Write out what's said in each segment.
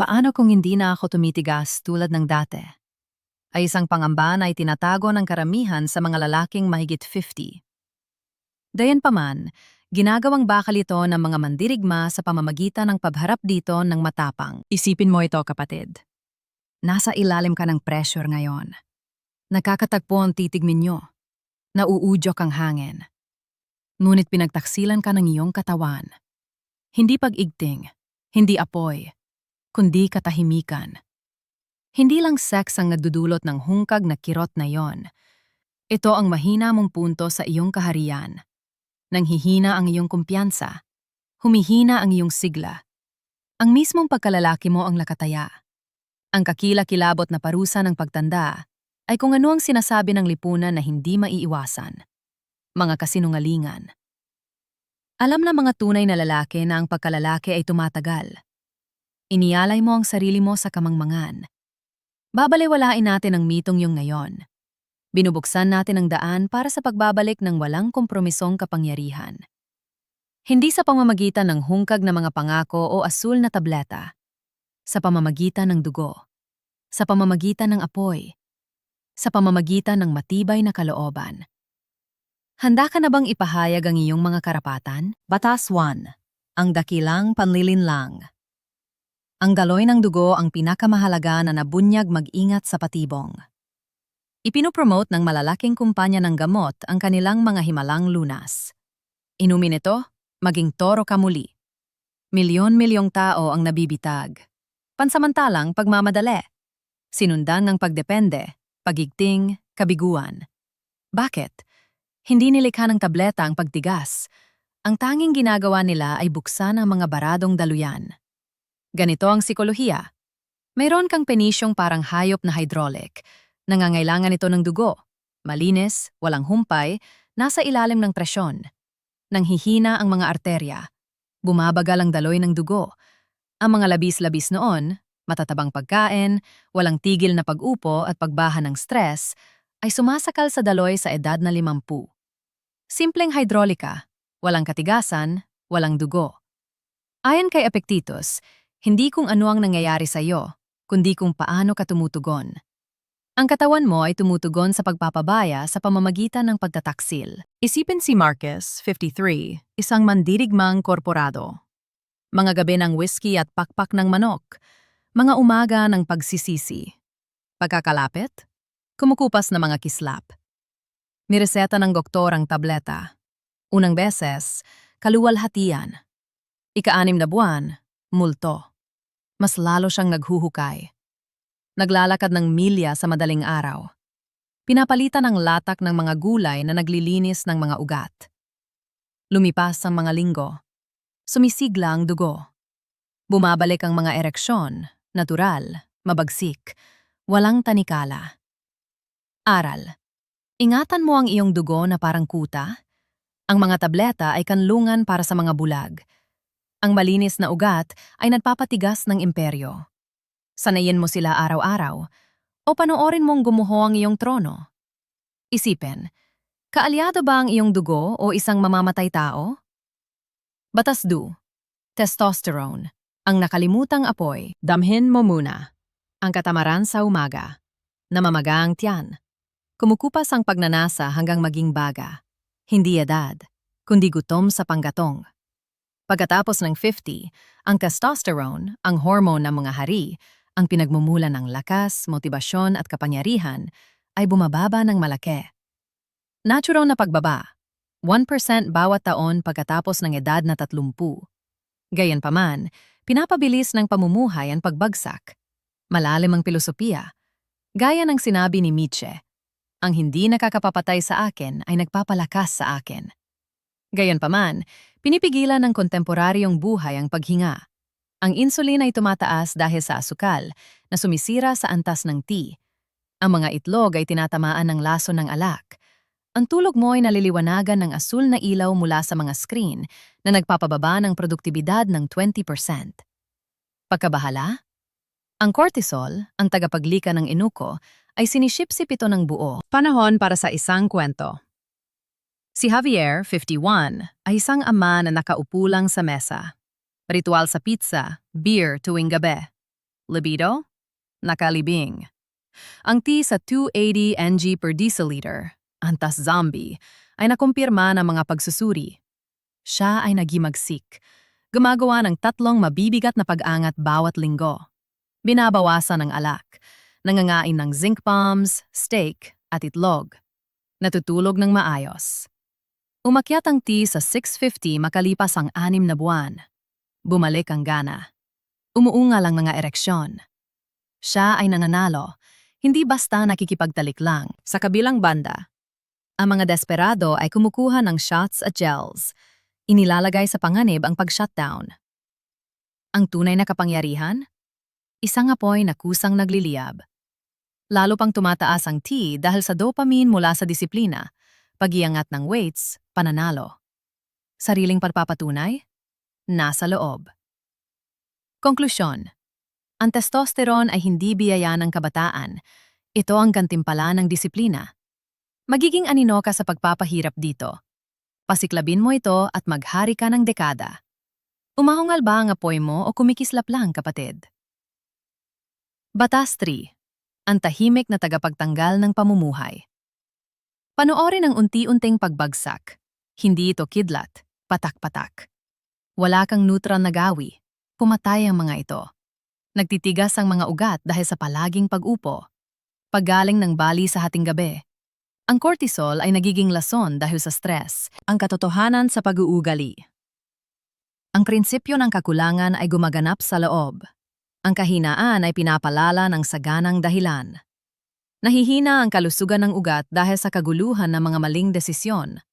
Paano kung hindi na ako tumitigas tulad ng dati? Ay isang pangamba na itinatago ng karamihan sa mga lalaking mahigit 50. Dayan pa man, ginagawang bakal ito ng mga mandirigma sa pamamagitan ng pagharap dito ng matapang. Isipin mo ito kapatid. Nasa ilalim ka ng pressure ngayon. Nakakatagpo ang titig ninyo. Nauudyok ang hangin. Ngunit pinagtaksilan ka ng iyong katawan. Hindi pag-igting, hindi apoy, kundi katahimikan. Hindi lang sex ang nagdudulot ng hungkag na kirot na yon. Ito ang mahina mong punto sa iyong kaharian. Nanghihina ang iyong kumpiyansa. Humihina ang iyong sigla. Ang mismong pagkalalaki mo ang nakataya. Ang kakila-kilabot na parusa ng pagtanda ay kung ano ang sinasabi ng lipunan na hindi maiiwasan. Mga kasinungalingan. Alam na mga tunay na lalaki na ang pagkalalaki ay tumatagal. Inialay mo ang sarili mo sa kamangmangan. Babaliwalain natin ang mitong yung ngayon. Binubuksan natin ang daan para sa pagbabalik ng walang kompromisong kapangyarihan. Hindi sa pamamagitan ng hungkag na mga pangako o asul na tableta. Sa pamamagitan ng dugo. Sa pamamagitan ng apoy. Sa pamamagitan ng matibay na kalooban. Handa ka na bang ipahayag ang iyong mga karapatan? Batas 1. Ang dakilang panlilinlang. Ang galoy ng dugo ang pinakamahalaga na nabunyag mag-ingat sa patibong. Ipinopromote ng malalaking kumpanya ng gamot ang kanilang mga himalang lunas. Inumin ito, maging toro ka muli. Milyon-milyong tao ang nabibitag. Pansamantalang pagmamadali. Sinundan ng pagdepende, pagigting, kabiguan. Bakit? Hindi nilikha ng tableta ang pagtigas. Ang tanging ginagawa nila ay buksan ang mga baradong daluyan. Ganito ang psikolohiya. Mayroon kang penisyong parang hayop na hydraulic. Nangangailangan ito ng dugo. Malinis, walang humpay, nasa ilalim ng presyon. Nanghihina ang mga arterya. Bumabagal ang daloy ng dugo. Ang mga labis-labis noon, matatabang pagkain, walang tigil na pag-upo at pagbaha ng stress, ay sumasakal sa daloy sa edad na limampu. Simpleng hydrolika, walang katigasan, walang dugo. Ayon kay Epictetus, hindi kung ano ang nangyayari sa iyo, kundi kung paano ka tumutugon. Ang katawan mo ay tumutugon sa pagpapabaya sa pamamagitan ng pagtataksil. Isipin si Marcus, 53, isang mandirigmang korporado. Mga gabi ng whisky at pakpak ng manok, mga umaga ng pagsisisi. Pagkakalapit, kumukupas na mga kislap. Nireseta ng doktor ang tableta. Unang beses, kaluwalhatian. Ika-anim na buwan, multo mas lalo siyang naghuhukay. Naglalakad ng milya sa madaling araw. Pinapalitan ang latak ng mga gulay na naglilinis ng mga ugat. Lumipas ang mga linggo. Sumisigla ang dugo. Bumabalik ang mga ereksyon, natural, mabagsik, walang tanikala. Aral. Ingatan mo ang iyong dugo na parang kuta. Ang mga tableta ay kanlungan para sa mga bulag ang malinis na ugat ay nagpapatigas ng imperyo. Sanayin mo sila araw-araw o panoorin mong gumuho ang iyong trono. Isipin, kaalyado ba ang iyong dugo o isang mamamatay tao? Batas du, testosterone, ang nakalimutang apoy, damhin mo muna. Ang katamaran sa umaga, namamaga ang tiyan. Kumukupas ang pagnanasa hanggang maging baga. Hindi edad, kundi gutom sa panggatong. Pagkatapos ng 50, ang testosterone, ang hormone ng mga hari, ang pinagmumula ng lakas, motibasyon at kapangyarihan, ay bumababa ng malaki. Natural na pagbaba, 1% bawat taon pagkatapos ng edad na 30. Gayunpaman, pinapabilis ng pamumuhay ang pagbagsak. Malalim ang pilosopiya. Gaya ng sinabi ni Nietzsche, ang hindi nakakapapatay sa akin ay nagpapalakas sa akin. Gayunpaman, pinipigilan ng kontemporaryong buhay ang paghinga. Ang insulin ay tumataas dahil sa asukal na sumisira sa antas ng tea. Ang mga itlog ay tinatamaan ng laso ng alak. Ang tulog mo ay naliliwanagan ng asul na ilaw mula sa mga screen na nagpapababa ng produktibidad ng 20%. Pagkabahala? Ang cortisol, ang tagapaglika ng inuko, ay sinishipsip ito ng buo. Panahon para sa isang kwento. Si Javier, 51, ay isang ama na nakaupo lang sa mesa. Ritual sa pizza, beer tuwing gabi. Libido? Nakalibing. Ang T sa 280 ng per deciliter, antas zombie, ay nakumpirma ng mga pagsusuri. Siya ay nagimagsik. Gumagawa ng tatlong mabibigat na pag-angat bawat linggo. Binabawasan ng alak. Nangangain ng zinc bombs, steak, at itlog. Natutulog ng maayos. Umakyat ang T sa 650 makalipas ang anim na buwan. Bumalik ang gana. Umuungal ang mga ereksyon. Siya ay nananalo, hindi basta nakikipagtalik lang. Sa kabilang banda, ang mga desperado ay kumukuha ng shots at gels. Inilalagay sa panganib ang pag-shutdown. Ang tunay na kapangyarihan? Isang apoy na kusang nagliliyab. Lalo pang tumataas ang T dahil sa dopamine mula sa disiplina, pagiangat ng weights, pananalo. Sariling pagpapatunay? Nasa loob. Konklusyon. Ang testosterone ay hindi biyaya ng kabataan. Ito ang gantimpala ng disiplina. Magiging anino ka sa pagpapahirap dito. Pasiklabin mo ito at maghari ka ng dekada. Umahungal ba ang apoy mo o kumikislap lang, kapatid? Batas 3. Ang tahimik na tagapagtanggal ng pamumuhay. Panoorin ang unti-unting pagbagsak. Hindi ito kidlat, patak-patak. Wala kang neutral na gawi. Pumatay ang mga ito. Nagtitigas ang mga ugat dahil sa palaging pag-upo. Paggaling ng bali sa hating gabi. Ang cortisol ay nagiging lason dahil sa stress, ang katotohanan sa pag-uugali. Ang prinsipyo ng kakulangan ay gumaganap sa loob. Ang kahinaan ay pinapalala ng saganang dahilan. Nahihina ang kalusugan ng ugat dahil sa kaguluhan ng mga maling desisyon.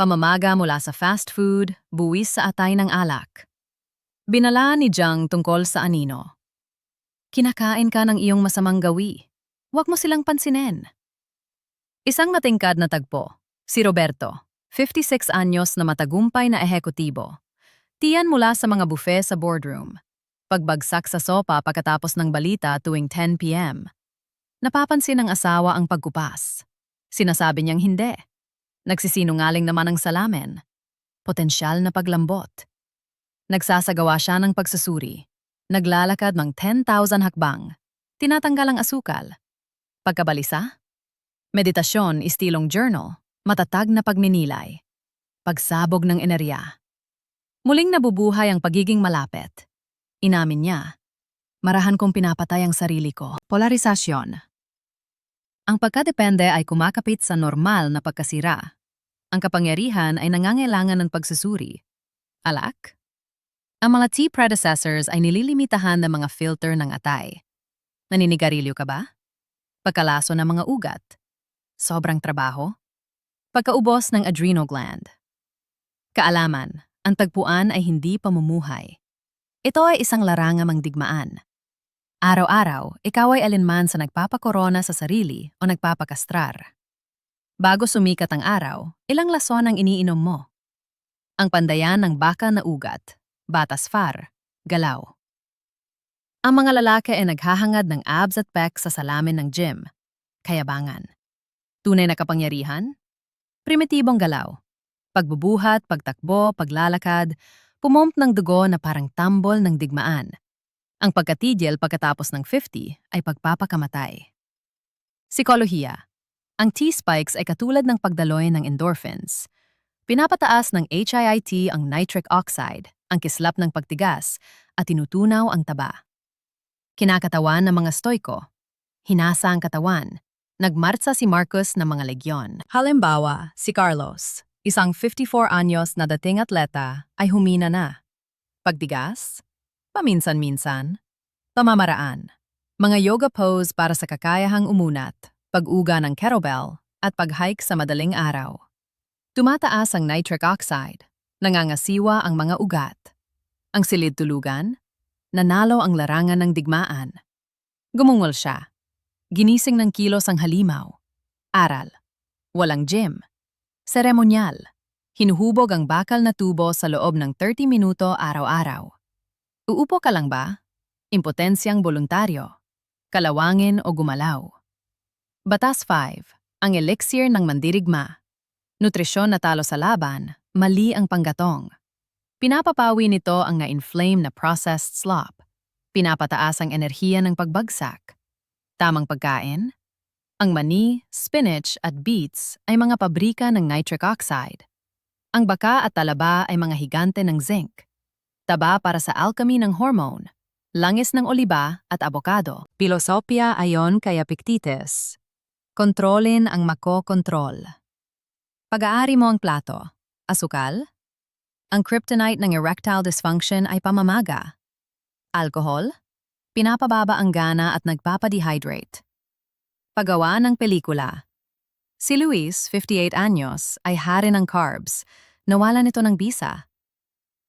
Pamamaga mula sa fast food, buwis sa atay ng alak. Binala ni Jiang tungkol sa anino. Kinakain ka ng iyong masamang gawi. Huwag mo silang pansinin. Isang matingkad na tagpo, si Roberto, 56 anyos na matagumpay na ehekutibo. Tiyan mula sa mga buffet sa boardroom. Pagbagsak sa sopa pagkatapos ng balita tuwing 10 p.m. Napapansin ng asawa ang pagkupas. Sinasabi niyang hindi. Nagsisinungaling naman ang salamin. Potensyal na paglambot. Nagsasagawa siya ng pagsusuri. Naglalakad ng 10,000 hakbang. Tinatanggal ang asukal. Pagkabalisa? Meditasyon, istilong journal, matatag na pagninilay. Pagsabog ng enerhiya. Muling nabubuhay ang pagiging malapit. Inamin niya, marahan kong pinapatay ang sarili ko. Polarisasyon. Ang pagkadepende ay kumakapit sa normal na pagkasira. Ang kapangyarihan ay nangangailangan ng pagsusuri. Alak? Ang mga tea predecessors ay nililimitahan ng mga filter ng atay. Naninigarilyo ka ba? Pagkalaso ng mga ugat? Sobrang trabaho? Pagkaubos ng adrenal gland? Kaalaman, ang tagpuan ay hindi pamumuhay. Ito ay isang larangamang digmaan. Araw-araw, ikaw ay alinman sa nagpapakorona sa sarili o nagpapakastrar. Bago sumikat ang araw, ilang lason ang iniinom mo. Ang pandayan ng baka na ugat, batas far, galaw. Ang mga lalaki ay naghahangad ng abs at pecs sa salamin ng gym, kayabangan. Tunay na kapangyarihan? Primitibong galaw. Pagbubuhat, pagtakbo, paglalakad, pumomp ng dugo na parang tambol ng digmaan. Ang pagkatigil pagkatapos ng 50 ay pagpapakamatay. Psikolohiya. Ang T-spikes ay katulad ng pagdaloy ng endorphins. Pinapataas ng HIIT ang nitric oxide, ang kislap ng pagtigas, at tinutunaw ang taba. Kinakatawan ng mga stoiko. Hinasa ang katawan. Nagmartsa si Marcos ng mga legyon. Halimbawa, si Carlos, isang 54 anyos na dating atleta, ay humina na. Pagdigas? Paminsan-minsan. Pamamaraan. Mga yoga pose para sa kakayahang umunat, pag-uga ng kettlebell, at pag-hike sa madaling araw. Tumataas ang nitric oxide, nangangasiwa ang mga ugat. Ang silid tulugan, nanalo ang larangan ng digmaan. Gumungol siya. Ginising ng kilos ang halimaw. Aral. Walang gym. Seremonyal. Hinuhubog ang bakal na tubo sa loob ng 30 minuto araw-araw. Uupo ka lang ba? Impotensyang voluntaryo. Kalawangin o gumalaw. Batas 5. Ang elixir ng mandirigma. Nutrisyon na talo sa laban, mali ang panggatong. Pinapapawi nito ang na-inflame na processed slop. pinapataas ang enerhiya ng pagbagsak. Tamang pagkain? Ang mani, spinach at beets ay mga pabrika ng nitric oxide. Ang baka at talaba ay mga higante ng zinc. Taba para sa alchemy ng hormone. Langis ng oliba at abokado. Pilosopia ayon kay Epictetus. Kontrolin ang makokontrol. Pag-aari mo ang plato. Asukal? Ang kryptonite ng erectile dysfunction ay pamamaga. Alcohol? Pinapababa ang gana at nagpapadehydrate. Paggawa ng pelikula. Si Luis, 58 anyos, ay hari ng carbs. Nawala nito ng bisa.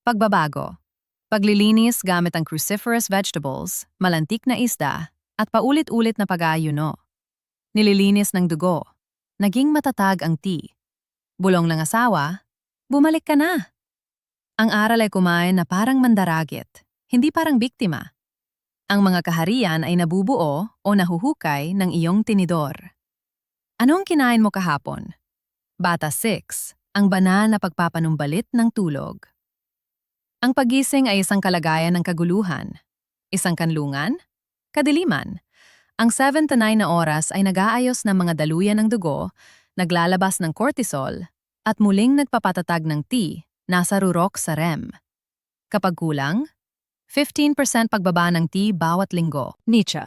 Pagbabago. Paglilinis gamit ang cruciferous vegetables, malantik na isda, at paulit-ulit na pag-aayuno. Nililinis ng dugo. Naging matatag ang tea. Bulong ng asawa, bumalik ka na. Ang aral ay kumain na parang mandaragit, hindi parang biktima. Ang mga kaharian ay nabubuo o nahuhukay ng iyong tinidor. Anong kinain mo kahapon? Bata 6, ang banal na pagpapanumbalit ng tulog. Ang pagising ay isang kalagayan ng kaguluhan. Isang kanlungan? Kadiliman. Ang 7 to 9 na oras ay nag-aayos ng mga daluyan ng dugo, naglalabas ng cortisol, at muling nagpapatatag ng T, nasa rurok sa REM. Kapag kulang, 15% pagbaba ng T bawat linggo. Nietzsche.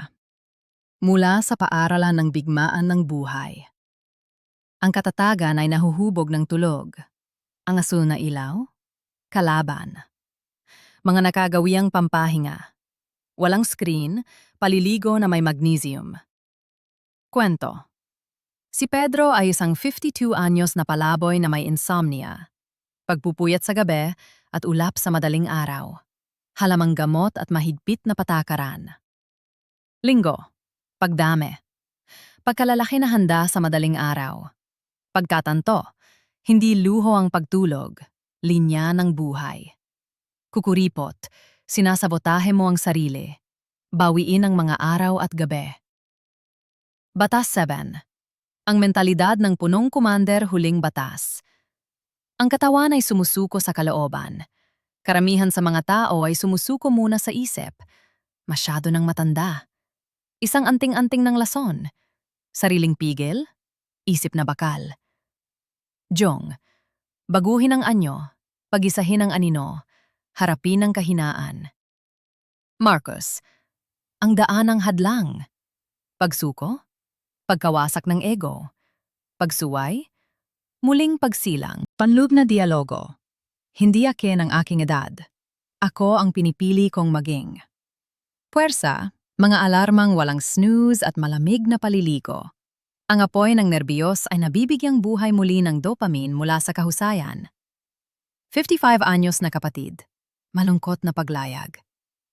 Mula sa paaralan ng bigmaan ng buhay. Ang katatagan ay nahuhubog ng tulog. Ang asul na ilaw? Kalaban. Mga nakagawiang pampahinga. Walang screen, paliligo na may magnesium. Kwento. Si Pedro ay isang 52 anyos na palaboy na may insomnia. Pagpupuyat sa gabi at ulap sa madaling araw halamang gamot at mahigpit na patakaran. Linggo, pagdami. Pagkalalaki na handa sa madaling araw. Pagkatanto, hindi luho ang pagtulog, linya ng buhay. Kukuripot, sinasabotahe mo ang sarili. Bawiin ang mga araw at gabi. Batas 7. Ang mentalidad ng punong kumander huling batas. Ang katawan ay sumusuko sa kalooban. Karamihan sa mga tao ay sumusuko muna sa isip. Masyado ng matanda. Isang anting-anting ng lason. Sariling pigil, isip na bakal. Jong, baguhin ang anyo, pagisahin ang anino, harapin ang kahinaan. Marcos, ang daan ng hadlang. Pagsuko, pagkawasak ng ego, pagsuway, muling pagsilang, panloob na dialogo. Hindi akin ang aking edad. Ako ang pinipili kong maging. Puwersa, mga alarmang walang snooze at malamig na paliligo. Ang apoy ng nerbiyos ay nabibigyang buhay muli ng dopamine mula sa kahusayan. 55 anyos na kapatid. Malungkot na paglayag.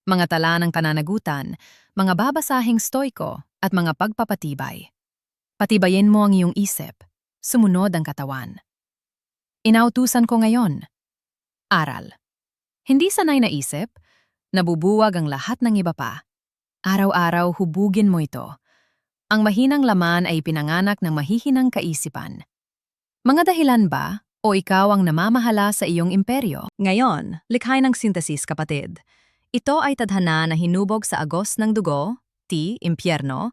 Mga tala ng pananagutan, mga babasahing stoiko at mga pagpapatibay. Patibayin mo ang iyong isip. Sumunod ang katawan. Inautusan ko ngayon Aral. Hindi sanay na isip, nabubuwag ang lahat ng iba pa. Araw-araw hubugin mo ito. Ang mahinang laman ay pinanganak ng mahihinang kaisipan. Mga dahilan ba o ikaw ang namamahala sa iyong imperyo? Ngayon, likhay ng sintesis kapatid. Ito ay tadhana na hinubog sa agos ng dugo, T, impyerno,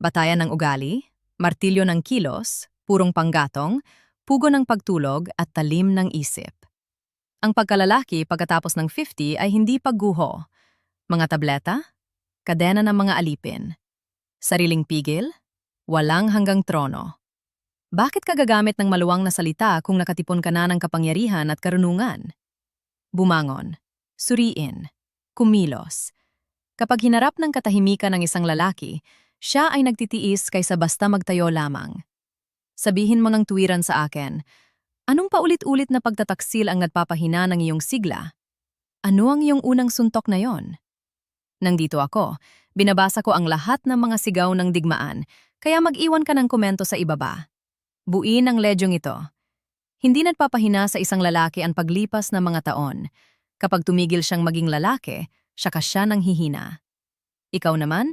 batayan ng ugali, martilyo ng kilos, purong panggatong, pugo ng pagtulog at talim ng isip. Ang pagkalalaki pagkatapos ng 50 ay hindi pagguho. Mga tableta, kadena ng mga alipin, sariling pigil, walang hanggang trono. Bakit ka gagamit ng maluwang na salita kung nakatipon ka na ng kapangyarihan at karunungan? Bumangon, suriin, kumilos. Kapag hinarap ng katahimikan ng isang lalaki, siya ay nagtitiis kaysa basta magtayo lamang. Sabihin mo ng tuwiran sa akin, Anong paulit-ulit na pagtataksil ang nagpapahina ng iyong sigla? Ano ang iyong unang suntok na yon? Nandito ako, binabasa ko ang lahat ng mga sigaw ng digmaan, kaya mag-iwan ka ng komento sa ibaba. Buin ang ledyong ito. Hindi nagpapahina sa isang lalaki ang paglipas ng mga taon. Kapag tumigil siyang maging lalaki, siya ka siya ng hihina. Ikaw naman,